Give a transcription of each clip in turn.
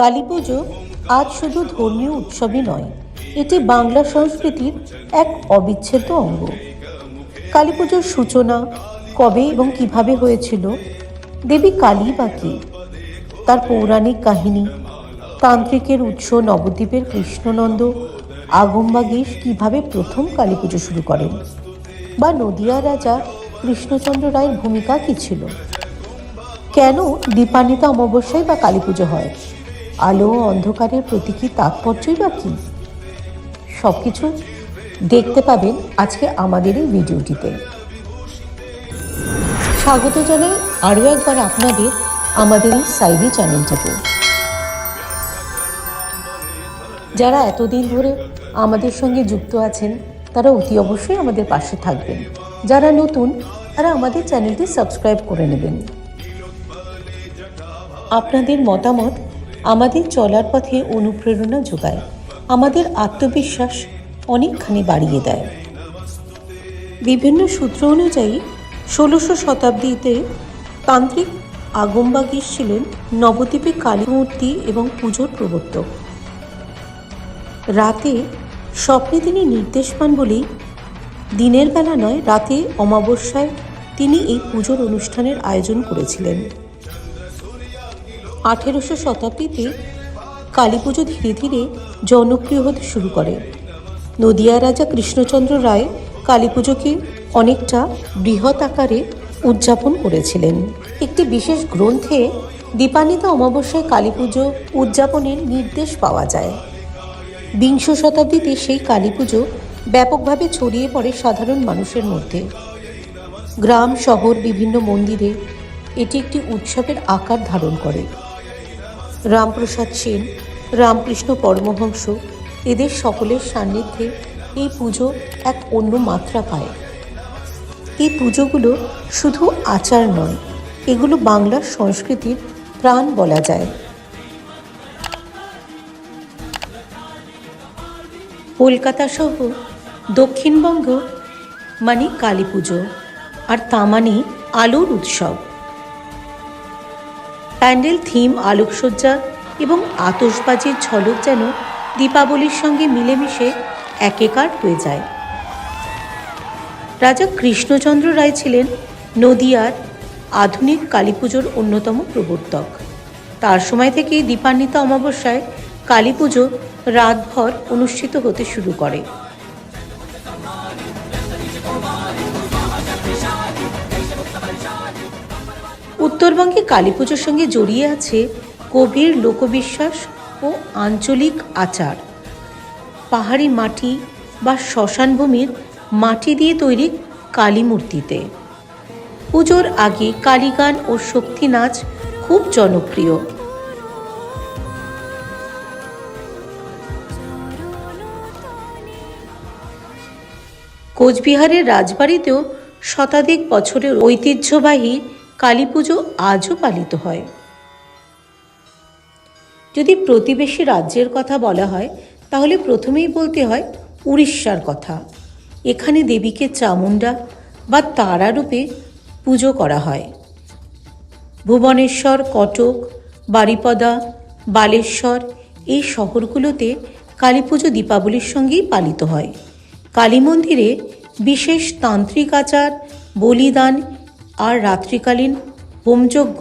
কালী পুজো আজ শুধু ধর্মীয় উৎসবই নয়, এটি বাংলা সংস্কৃতির এক অবিচ্ছেদ্য অঙ্গ। কালী পুজোর সূচনা কবে এবং কীভাবে হয়েছিল, দেবী কালী বা কি? তার পৌরাণিক কাহিনী, তান্ত্রিকের উৎস নবদ্বীপের কৃষ্ণনন্দ, আগমবাগীশ কীভাবে প্রথম কালী পুজো শুরু করেন? বা নদিয়া রাজা কৃষ্ণচন্দ্র রায়ের ভূমিকা কী ছিল? কেন দীপান্বিতা অমাবস্যায় বা কালী পুজো হয়? আলো ও অন্ধকারের প্রতীকী তাৎপর্যই বা কী? সব কিছু দেখতে পাবেন আজকে আমাদের এই ভিডিওটিতে। স্বাগত জানাই আরও একবার আপনাদের আমাদের এই সাইডি চ্যানেলটিতে। যারা এতদিন ধরে আমাদের সঙ্গে যুক্ত আছেন, তারা অতি অবশ্যই আমাদের পাশে থাকবেন। যারা নতুন, তারা আমাদের চ্যানেলটি সাবস্ক্রাইব করে নেবেন। আপনাদের মতামত আমাদের চলার পথে অনুপ্রেরণা যোগায়। আমাদের আত্মবিশ্বাস অনেকখানি বাড়িয়ে দেয়। বিভিন্ন সূত্র অনুযায়ী, ষোলোশো শতাব্দীতে তান্ত্রিক আগমবাগীশ ছিলেন নবদ্বীপে কালী মূর্তি এবং পুজোর প্রবর্তক। রাতে স্বপ্নে তিনি নির্দেশ পান বলেই দিনের বেলা নয়, রাতে অমাবস্যায় তিনি এই পুজোর অনুষ্ঠানের আয়োজন করেছিলেন। আঠেরোশো শতাব্দীতে কালী পুজো ধীরে ধীরে জনপ্রিয় হতে শুরু করে। নদিয়া রাজা কৃষ্ণচন্দ্র রায় কালী পুজোকে অনেকটা বৃহৎ আকারে উদযাপন করেছিলেন। একটি বিশেষ গ্রন্থে দীপান্বিতা অমাবস্যায় কালী পুজো উদযাপনের নির্দেশ পাওয়া যায়। বিংশ শতাব্দীতে সেই কালী পুজো ব্যাপকভাবে ছড়িয়ে পড়ে সাধারণ মানুষের মধ্যে। গ্রাম, শহর, বিভিন্ন মন্দিরে এটি একটি উৎসবের আকার ধারণ করে। রামপ্রসাদ সেন, রামকৃষ্ণ পরমহংস, এদের সকলের সান্নিধ্যে এই পুজো এক অন্য মাত্রা পায়। এই পুজোগুলো শুধু আচার নয়, এগুলো বাংলার সংস্কৃতির প্রাণ বলা যায়। কলকাতা সহ দক্ষিণবঙ্গ মানে কালী পুজো, আর তা মানে আলোর উৎসব। প্যান্ডেল, থিম, আলোকসজ্জা এবং আতসবাজির ঝলক যেন দীপাবলির সঙ্গে মিলেমিশে একেকার হয়ে যায়। রাজা কৃষ্ণচন্দ্র রায় ছিলেন নদিয়ার আধুনিক কালী পুজোর অন্যতম প্রবর্তক। তার সময় থেকেই দীপান্বিতা অমাবস্যায় কালী পুজো রাতভর অনুষ্ঠিত হতে শুরু করে। উত্তরবঙ্গে কালী পুজোর সঙ্গে জড়িয়ে আছে গভীর লোকবিশ্বাস ও আঞ্চলিক আচার। পাহাড়ি মাটি বা শ্মশান ভূমির মাটি দিয়ে তৈরি কালী মূর্তিতে। পুজোর আগে কালীগান ও শক্তি নাচ খুব জনপ্রিয়। কোচবিহারের রাজবাড়িতেও শতাধিক বছরের ঐতিহ্যবাহী কালী পুজো আজও পালিত হয়। যদি প্রতিবেশী রাজ্যের কথা বলা হয়, তাহলে প্রথমেই বলতে হয় উড়িষ্যার কথা। এখানে দেবীকে চামুণ্ডা বা তারা রূপে পুজো করা হয়। ভুবনেশ্বর, কটক, বারিপদা, বালেশ্বর এই শহরগুলোতে কালী পুজো দীপাবলির সঙ্গেই পালিত হয়। কালী মন্দিরে বিশেষ তান্ত্রিক আচার, বলিদান আর রাত্রিকালীন হোমযজ্ঞ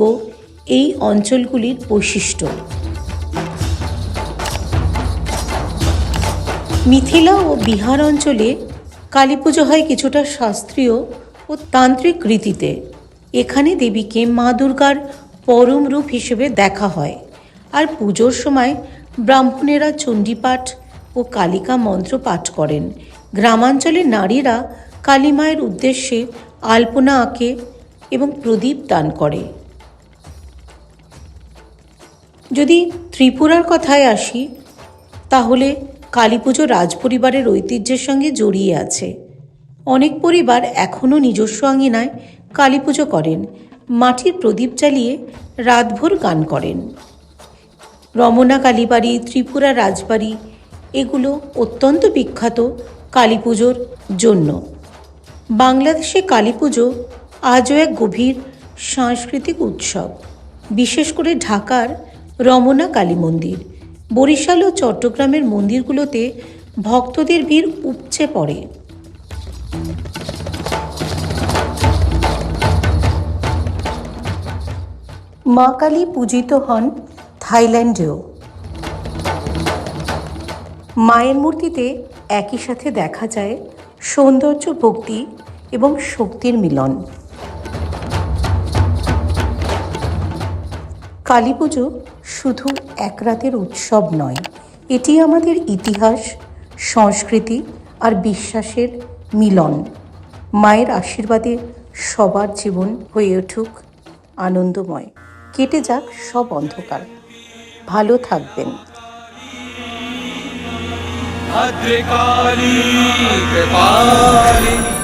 এই অঞ্চলগুলির বৈশিষ্ট্য। মিথিলা ও বিহার অঞ্চলে কালী পুজো হয় কিছুটা শাস্ত্রীয় ও তান্ত্রিক রীতিতে। এখানে দেবীকে মা দুর্গার পরম রূপ হিসেবে দেখা হয়। আর পুজোর সময় ব্রাহ্মণেরা চণ্ডীপাঠ ও কালিকা মন্ত্র পাঠ করেন। গ্রামাঞ্চলে নারীরা কালী মায়ের উদ্দেশ্যে আলপনা আঁকে এবং প্রদীপ দান করে। যদি ত্রিপুরার কথায় আসি, তাহলে কালী পুজো রাজপরিবারের ঐতিহ্যের সঙ্গে জড়িয়ে আছে। অনেক পরিবার এখনও নিজস্ব আঙিনায় কালী পুজো করেন, মাটির প্রদীপ জ্বালিয়ে রাতভর গান করেন। রমনা কালীবাড়ি, ত্রিপুরা রাজবাড়ি, এগুলো অত্যন্ত বিখ্যাত কালী পুজোর জন্য। বাংলাদেশে কালী পুজো আজও এক গভীর সাংস্কৃতিক উৎসব। বিশেষ করে ঢাকার রমনা কালী মন্দির। বরিশাল ও চট্টগ্রামের মন্দিরগুলোতে ভক্তদের ভিড় উপচে পড়ে। মা কালী পূজিত হন থাইল্যান্ডেও। মায়ের মূর্তিতে একই সাথে দেখা যায় সৌন্দর্য, ভক্তি এবং শক্তির মিলন। কালী পুজো শুধু এক রাতের উৎসব নয় এটি আমাদের ইতিহাস সংস্কৃতি আর বিশ্বাসের মিলন মায়ের আশীর্বাদে সবার জীবন হয়ে উঠুক আনন্দময় কেটে যাক সব অন্ধকার ভালো থাকবেন भद्रकाली कृपालिनी